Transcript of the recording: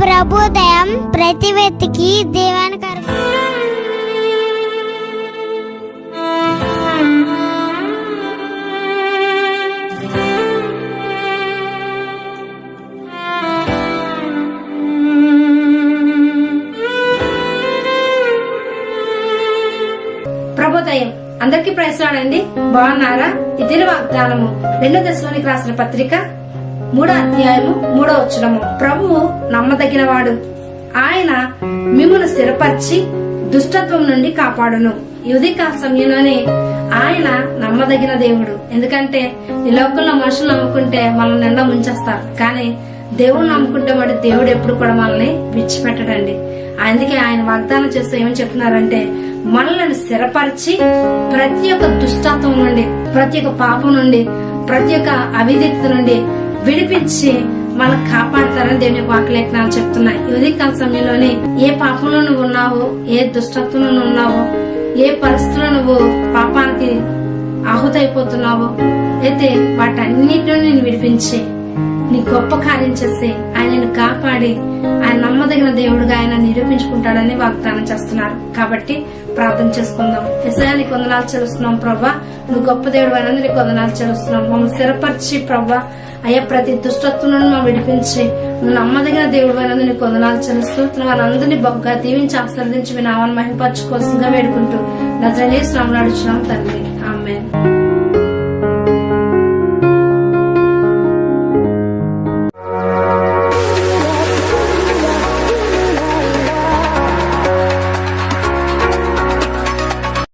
ప్రభుదయం ప్రతి వ్యక్తికి దీవెనకరం ప్రభుదయం అందరికీ ప్రయత్నాలండి. బాగున్నారా? ఇదిన వాగ్దానము రెండో దశలోనికి రాసిన పత్రిక మూడో అధ్యాయము మూడో వచనము. ప్రభువు నమ్మదగిన వాడు ఆయన మిమ్మల్ని స్థిరపరిచి దుష్టత్వం నుండి కాపాడును. యుధిక సమయంలోనే ఆయన నమ్మదగిన దేవుడు. ఎందుకంటే ఈ లోకంలో మనుషులు నమ్ముకుంటే మనల్ని నిండా ముంచేస్తారు. కానీ దేవుడు నమ్ముకుంటే వాడు దేవుడు ఎప్పుడు కూడా మనల్ని విడిచిపెట్టడండి. అందుకే ఆయన వాగ్దానం చేస్తూ ఏమని చెప్తున్నారంటే మనల్ని స్థిరపరిచి ప్రతి ఒక్క దుష్టత్వం నుండి ప్రతి ఒక్క పాపం నుండి ప్రతి ఒక్క అవిధేత నుండి విడిపించి మనల్ని కాపాడతారని దేవుని వాక్యలేఖనాలు చెప్తున్నాయి. యువతి కాల సమయంలోనే ఏ పాపంలో నువ్వు ఉన్నావో ఏ దుష్టత్వంలో నువ్వు ఉన్నావో ఏ పరిస్థితుల్లో నువ్వు పాపానికి ఆహుతైపోతున్నావో అయితే వాటన్నిటిలో నేను విడిపించి నీ గొప్ప కార్యం చేసి ఆయనను కాపాడి ఆయన నమ్మదగిన దేవుడుగా ఆయన నిరూపించుకుంటాడని వాగ్దానం చేస్తున్నారు. కాబట్టి ప్రార్థన చేసుకుందాం. ఎసయా నీకు వందనాలు చెల్లిస్తున్నాం ప్రభా. నువ్వు గొప్ప దేవుడు అయినా నీకు వందనాలు చెల్లిస్తున్నాం. మమ్మల్ని స్థిరపరిచి ప్రభా. అయ్యా ప్రతి దుష్టత్వం నుండి మా విడిపించి నువ్వు నమ్మదగిన దేవుడు అయినందు నీకు వందనాలు చెల్లిస్తూ వాళ్ళందరినీ బొగ్గ దీవించి ఆశీర్వదించి మీ నామాన్ని మహింపరచుకోవాల్సిందిగా వేడుకుంటూ నజరనే శ్రమలు అడుచున్నాం తండ్రి. ఆమె